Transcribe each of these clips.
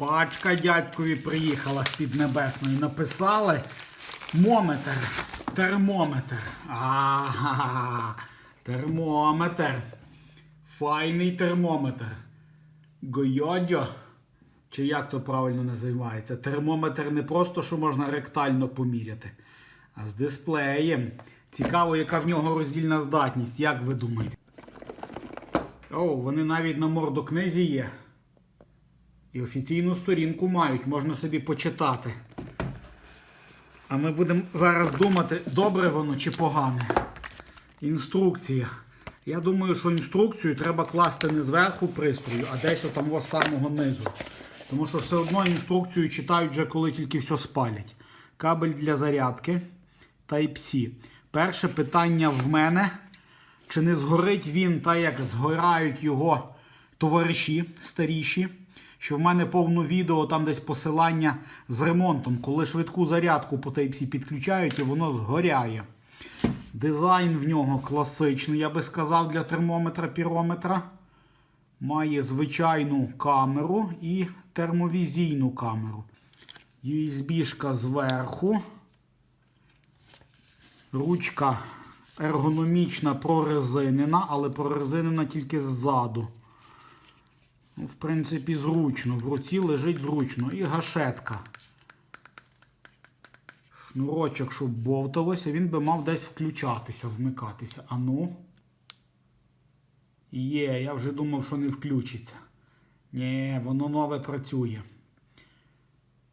Пачка дядькові приїхала з під небесної. Написали мометр, термометр. Ага, термометр. Файний термометр. Гойоджо. Чи як то правильно називається? Термометр не просто, що можна ректально поміряти, а з дисплеєм. Цікаво, яка в нього роздільна здатність, як ви думаєте? О, вони навіть на мордокнизі є. І офіційну сторінку мають, можна собі почитати. А ми будемо зараз думати, добре воно чи погане. Інструкція. Я думаю, що інструкцію треба класти не зверху пристрою, а десь отам з самого низу. Тому що все одно інструкцію читають вже коли тільки все спалять. Кабель для зарядки Type-C. Перше питання в мене. Чи не згорить він так, як згорають його товариші старіші? Що в мене повно відео, там десь посилання з ремонтом, коли швидку зарядку по Type-C підключають і воно згоряє. Дизайн в нього класичний, я би сказав, для термометра пірометра. Має звичайну камеру і термовізійну камеру. USB-шка зверху. Ручка ергономічна прорезинена, але прорезинена тільки ззаду. Ну, в принципі, зручно. В руці лежить зручно. І гашетка. Шнурочок, щоб бовталося, він би мав десь включатися, вмикатися. А ну. Є, я вже думав, що не включиться. Ні, воно нове працює.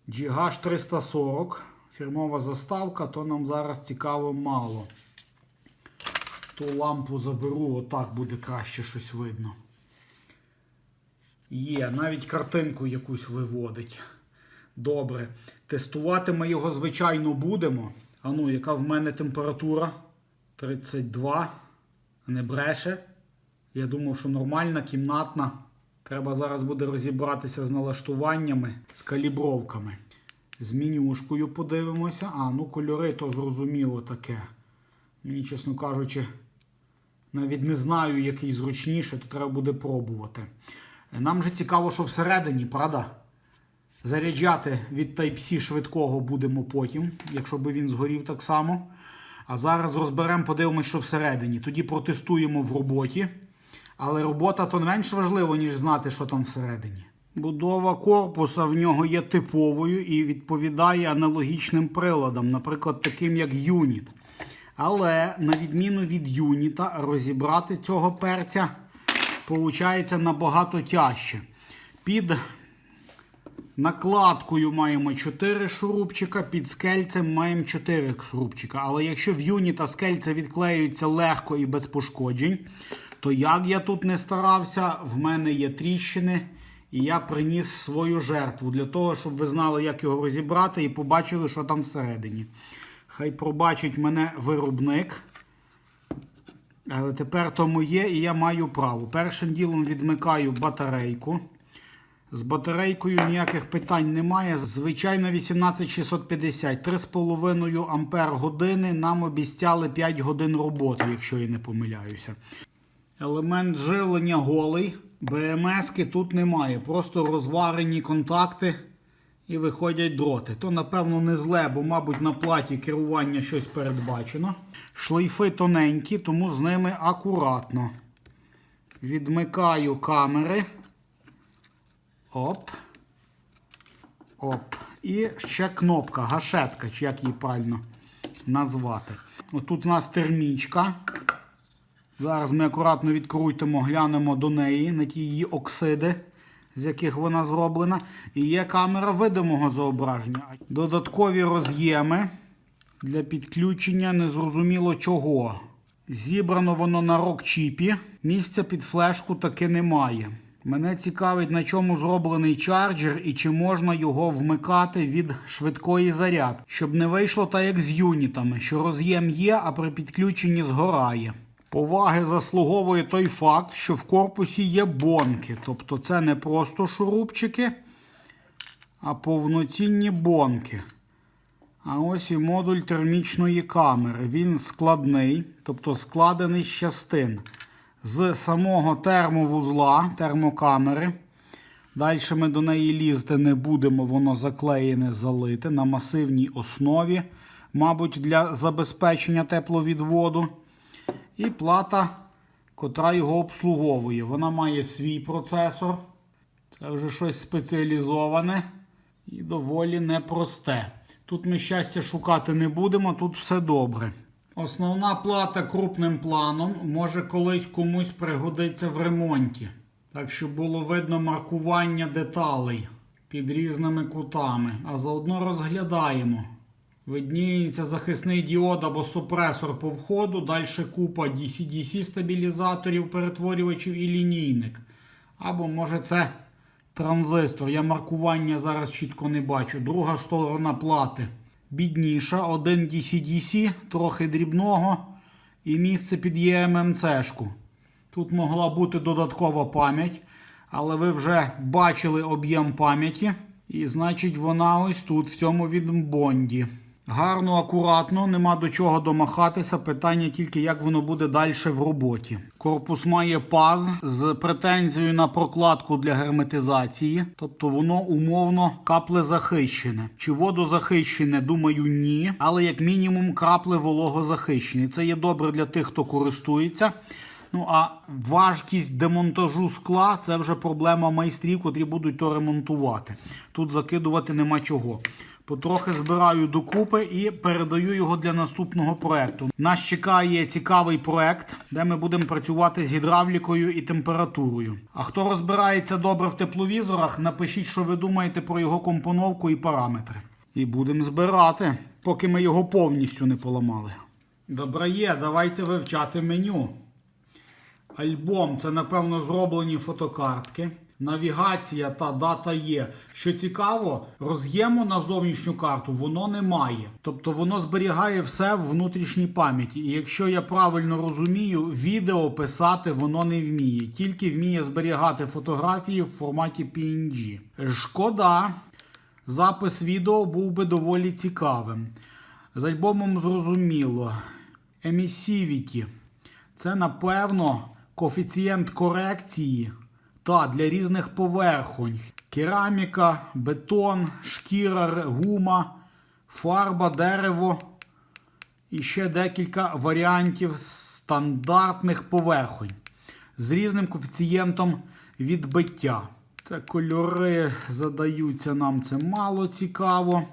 GH 340. Фірмова заставка, то нам зараз цікаво мало. Ту лампу заберу, отак буде краще щось видно. Є, навіть картинку якусь виводить. Добре. Тестувати ми його, звичайно, будемо. А ну, яка в мене температура? 32. Не бреше. Я думав, що нормальна, кімнатна. Треба зараз буде розібратися з налаштуваннями, з калібровками. З менюшкою подивимося. А, ну кольори то зрозуміло таке. Мені, чесно кажучи, навіть не знаю, який зручніше, то треба буде пробувати. Нам же цікаво, що всередині, правда? Заряджати від Type-C швидкого будемо потім, якщо би він згорів так само. А зараз розберемо, подивимося, що всередині. Тоді протестуємо в роботі. Але робота то не менш важлива, ніж знати, що там всередині. Будова корпуса в нього є типовою і відповідає аналогічним приладам, наприклад, таким як юніт. Але, на відміну від юніта, розібрати цього перця виходить набагато тяжче. Під накладкою маємо 4 шурупчика, під скельцем маємо 4 шурупчика. Але якщо в юніта скельця відклеюється легко і без пошкоджень, то як я тут не старався, в мене є тріщини, і я приніс свою жертву для того, щоб ви знали, як його розібрати, і побачили, що там всередині. Хай пробачить мене виробник. Але тепер то моє і я маю право. Першим ділом відмикаю батарейку. З батарейкою ніяких питань немає. Звичайно, 18650. 3,5 ампер години нам обіцяли 5 годин роботи, якщо я не помиляюся. Елемент живлення голий. БМСки тут немає. Просто розварені контакти і виходять дроти. То, напевно, не зле, бо, мабуть, на платі керування щось передбачено. Шлейфи тоненькі, тому з ними акуратно. Відмикаю камери. Оп. Оп. І ще кнопка, гашетка, чи як її правильно назвати. Отут у нас термічка. Зараз ми акуратно відкрутимо, глянемо до неї, на ті її оксиди, з яких вона зроблена. І є камера видимого зображення. Додаткові роз'єми для підключення незрозуміло чого. Зібрано воно на рок-чіпі. Місця під флешку таки немає. Мене цікавить, на чому зроблений чарджер і чи можна його вмикати від швидкої зарядки, щоб не вийшло так, як з юнітами, що роз'єм є, а при підключенні згорає. Поваги заслуговує той факт, що в корпусі є бонки. Тобто це не просто шурупчики, а повноцінні бонки. А ось і модуль термічної камери. Він складний, тобто складений з частин. З самого термовузла термокамери Далі ми до неї лізти не будемо, воно заклеєне, залите на масивній основі, мабуть, для забезпечення тепловідводу. І плата, котра його обслуговує. Вона має свій процесор. Це вже щось спеціалізоване і доволі непросте. Тут ми щастя шукати не будемо, тут все добре. Основна плата крупним планом може колись комусь пригодиться в ремонті. Так що було видно маркування деталей під різними кутами. А заодно розглядаємо. Видніється захисний діод або супресор по входу, далі купа DC-DC стабілізаторів, перетворювачів і лінійник. Або може це транзистор. Я маркування зараз чітко не бачу. Друга сторона плати. Бідніша, один DC-DC, трохи дрібного і місце під ЄММЦ-шку. Тут могла бути додаткова пам'ять, але ви вже бачили об'єм пам'яті. І значить вона ось тут, в цьому відбонді. Гарно, акуратно, нема до чого домахатися. Питання тільки, як воно буде далі в роботі. Корпус має паз з претензією на прокладку для герметизації, тобто воно умовно каплезахищене. Чи водозахищене, думаю, ні. Але як мінімум крапле вологозахищені. Це є добре для тих, хто користується. Ну а важкість демонтажу скла це вже проблема майстрів, котрі будуть то ремонтувати. Тут закидувати нема чого. Потрохи збираю докупи і передаю його для наступного проекту. Нас чекає цікавий проект, де ми будемо працювати з гідравлікою і температурою. А хто розбирається добре в тепловізорах, напишіть, що ви думаєте про його компоновку і параметри. І будемо збирати, поки ми його повністю не поламали. Добре є, давайте вивчати меню. Альбом це, напевно, зроблені фотокартки. Навігація та дата є. Що цікаво, роз'єму на зовнішню карту воно не має. Тобто воно зберігає все в внутрішній пам'яті. І якщо я правильно розумію, відео писати воно не вміє, тільки вміє зберігати фотографії в форматі PNG. Шкода, запис відео був би доволі цікавим. З альбомом зрозуміло. Emissivity. Це, напевно, коефіцієнт корекції та для різних поверхонь. Кераміка, бетон, шкіра, гума, фарба, дерево. І ще декілька варіантів стандартних поверхонь з різним коефіцієнтом відбиття. Це кольори задаються нам, це мало цікаво.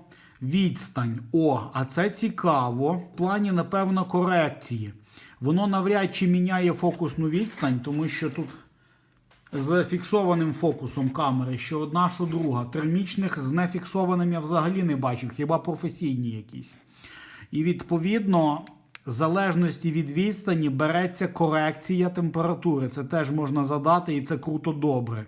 Відстань. О, а це цікаво. В плані, напевно, корекції. Воно навряд чи міняє фокусну відстань, тому що тут з фіксованим фокусом камери що одна, що друга. Термічних з нефіксованим я взагалі не бачив, хіба професійні якісь. І відповідно, в залежності від відстані береться корекція температури. Це теж можна задати, і це круто добре.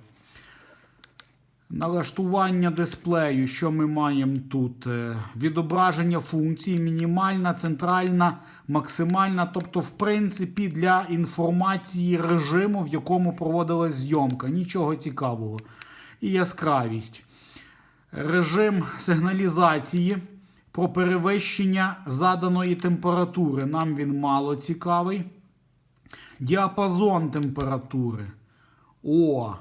Налаштування дисплею, що ми маємо тут? Е, Відображення функцій, мінімальна, центральна, максимальна. Тобто, в принципі, для інформації режиму, в якому проводилась зйомка. Нічого цікавого. І яскравість. Режим сигналізації про перевищення заданої температури. Нам він мало цікавий. Діапазон температури. О!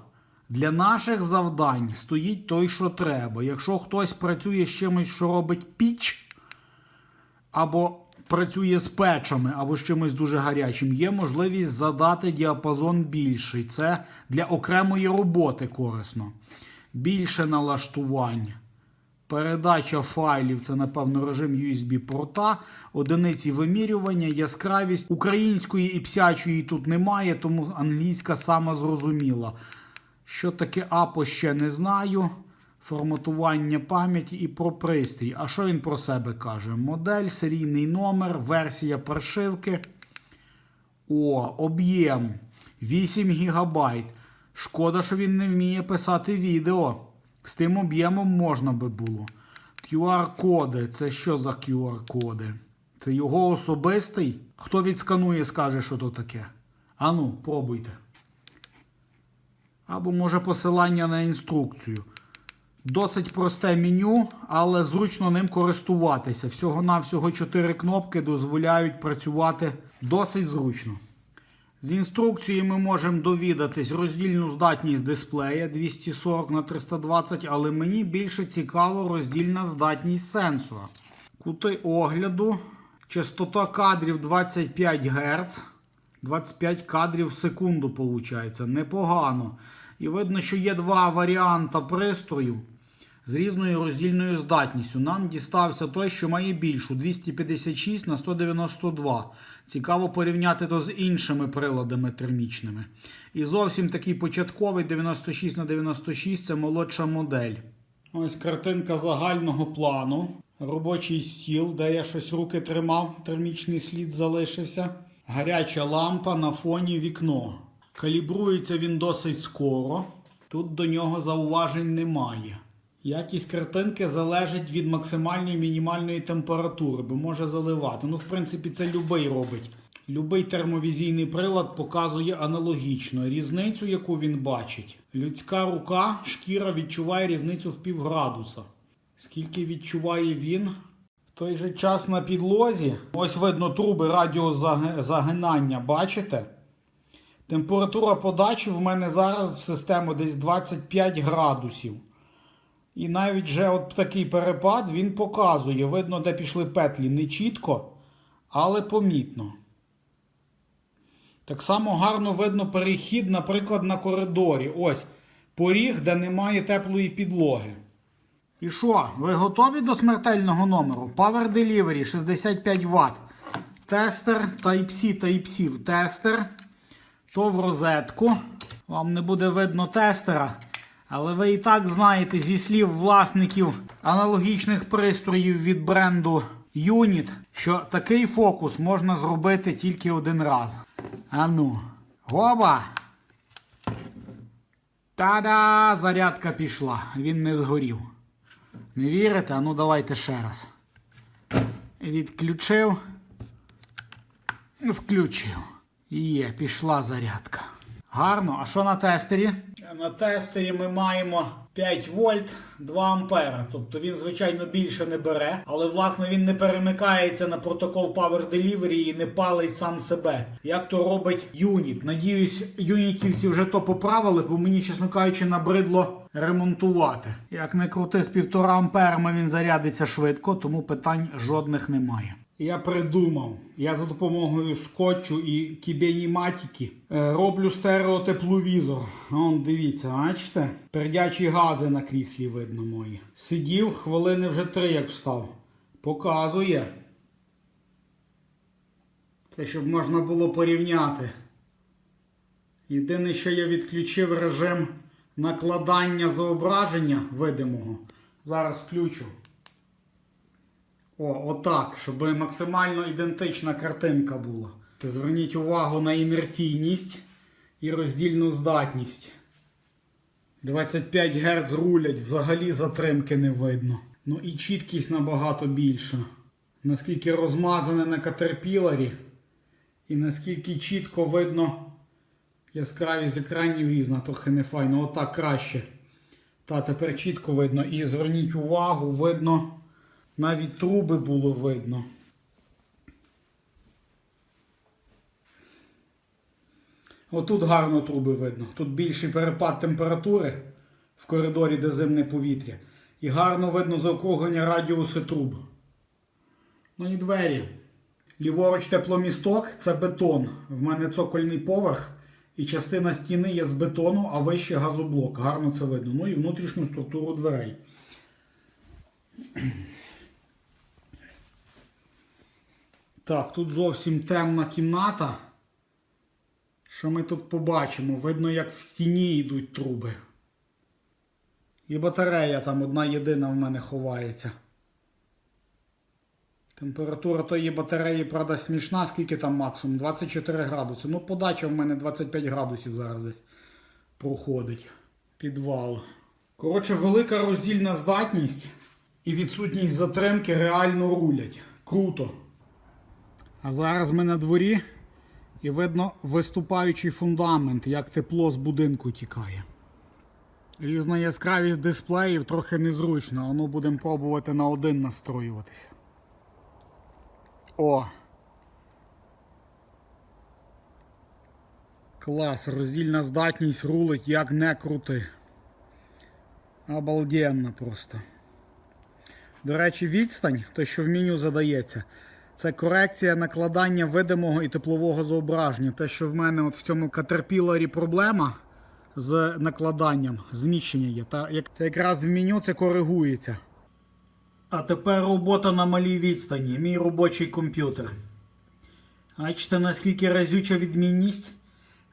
Для наших завдань стоїть той, що треба. Якщо хтось працює з чимось, що робить піч, або працює з печами, або з чимось дуже гарячим, є можливість задати діапазон більший. Це для окремої роботи корисно. Більше налаштувань. Передача файлів це, напевно, режим USB-порта, одиниці вимірювання, яскравість. Української і псячої тут немає, тому англійська сама зрозуміла. Що таке APO ще не знаю. Форматування пам'яті і про пристрій. А що він про себе каже? Модель, серійний номер, версія прошивки. О, об'єм 8 ГБ. Шкода, що він не вміє писати відео. З тим об'ємом можна би було. QR-коди. Це що за QR-коди? Це його особистий? Хто відсканує, скаже, що то таке. Ану, пробуйте. Або може посилання на інструкцію. Досить просте меню, але зручно ним користуватися. Всього-навсього 4 кнопки дозволяють працювати досить зручно. З інструкції ми можемо довідатись роздільну здатність дисплея 240 на 320, але мені більше цікаво роздільна здатність сенсора. Кути огляду, частота кадрів 25 Гц, 25 кадрів в секунду виходить. Непогано. І видно, що є два варіанти пристрою з різною роздільною здатністю. Нам дістався той, що має більшу 256 на 192. Цікаво порівняти то з іншими приладами термічними. І зовсім такий початковий 96 на 96 це молодша модель. Ось картинка загального плану. Робочий стіл, де я щось руки тримав, термічний слід залишився. Гаряча лампа на фоні вікно. Калібрується він досить скоро. Тут до нього зауважень немає. Якість картинки залежить від максимальної мінімальної температури, бо може заливати. Ну, в принципі, це любий робить. Любий термовізійний прилад показує аналогічно різницю, яку він бачить. Людська рука, шкіра відчуває різницю в півградуса. Скільки відчуває він? Той же час на підлозі. Ось видно труби радіозагинання, бачите? Температура подачі в мене зараз в систему десь 25 градусів. І навіть вже от такий перепад він показує. Видно, де пішли петлі не чітко, але помітно. Так само гарно видно перехід, наприклад, на коридорі. Ось поріг, де немає теплої підлоги. І що, ви готові до смертельного номеру? Power Delivery 65 Вт. Тестер Type-C Type-C в тестер. То в розетку. Вам не буде видно тестера. Але ви і так знаєте зі слів власників аналогічних пристроїв від бренду Unit, що такий фокус можна зробити тільки один раз. Ану. Гоба! Та-да! Зарядка пішла. Він не згорів. Не вірите? А ну давайте ще раз. Відключив. Включив. Є, пішла зарядка. Гарно. А що на тестері? На тестері ми маємо 5 вольт 2 ампера. Тобто він, звичайно, більше не бере, але власне він не перемикається на протокол Power Delivery і не палить сам себе. Як то робить юніт. Надіюсь, юнітівці вже то поправили, бо мені, чесно кажучи, набридло ремонтувати. Як не крути з 1,5 амперами він зарядиться швидко, тому питань жодних немає. Я придумав, я за допомогою скотчу і кібеніматики е, роблю стереотепловізор. Вон, дивіться, бачите? Пердячі гази на кріслі видно мої. Сидів хвилини вже три, як встав. Показує. Це щоб можна було порівняти. Єдине, що я відключив режим накладання зображення видимого. Зараз включу. О, отак, щоб максимально ідентична картинка була. Ти зверніть увагу на інерційність і роздільну здатність. 25 Гц рулять, взагалі затримки не видно. Ну і чіткість набагато більша. Наскільки розмазане на катерпіларі, і наскільки чітко видно яскравість екранів різна, трохи не файно. Отак краще. Та тепер чітко видно. І зверніть увагу, видно. Навіть труби було видно. Отут гарно труби видно. Тут більший перепад температури в коридорі, де зимне повітря. І гарно видно заокруглення радіуси труб. Ну і двері. Ліворуч тепломісток це бетон. В мене цокольний поверх. І частина стіни є з бетону, а вище газоблок. Гарно це видно. Ну і внутрішню структуру дверей. Так, тут зовсім темна кімната. Що ми тут побачимо? Видно, як в стіні йдуть труби. І батарея там одна єдина в мене ховається. Температура тої батареї, правда, смішна, скільки там максимум? 24 градуси. Ну, подача в мене 25 градусів зараз десь проходить. Підвал. Коротше, велика роздільна здатність і відсутність затримки реально рулять. Круто. А зараз ми на дворі і видно виступаючий фундамент, як тепло з будинку тікає. Різна яскравість дисплеїв трохи незручно, а ну будемо пробувати на один настроюватися. О! Клас, роздільна здатність рулить як не крути. Обалденно просто. До речі, відстань, те, що в меню задається, це корекція накладання видимого і теплового зображення. Те, що в мене от в цьому катерпіларі проблема з накладанням, зміщення є. Та як це якраз в меню це коригується. А тепер робота на малій відстані. Мій робочий комп'ютер. Бачите, наскільки разюча відмінність,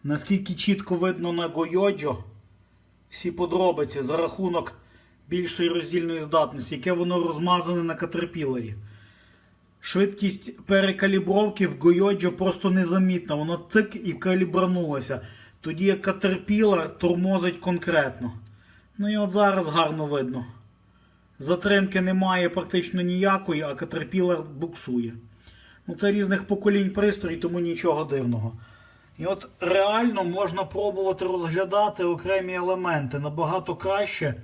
наскільки чітко видно на Гойоджо всі подробиці за рахунок більшої роздільної здатності, яке воно розмазане на катерпілері. Швидкість перекалібровки в Гойоджо просто незамітна. Воно цик і калібранулося. Тоді як катерпілер тормозить конкретно. Ну і от зараз гарно видно. Затримки немає практично ніякої, а катерпілер буксує. Ну, це різних поколінь пристрій, тому нічого дивного. І от реально можна пробувати розглядати окремі елементи набагато краще.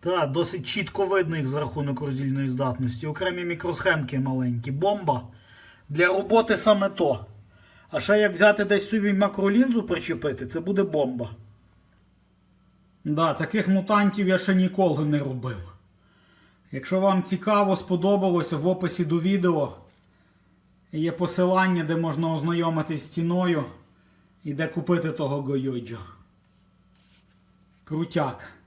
Так, досить чітко видно їх за рахунок роздільної здатності. Окремі мікросхемки маленькі. Бомба. Для роботи саме то. А ще як взяти десь собі макролінзу причепити, це буде бомба. Да, таких мутантів я ще ніколи не робив. Якщо вам цікаво, сподобалося, в описі до відео є посилання, де можна ознайомитись з ціною і де купити того Гойоджо. Крутяк.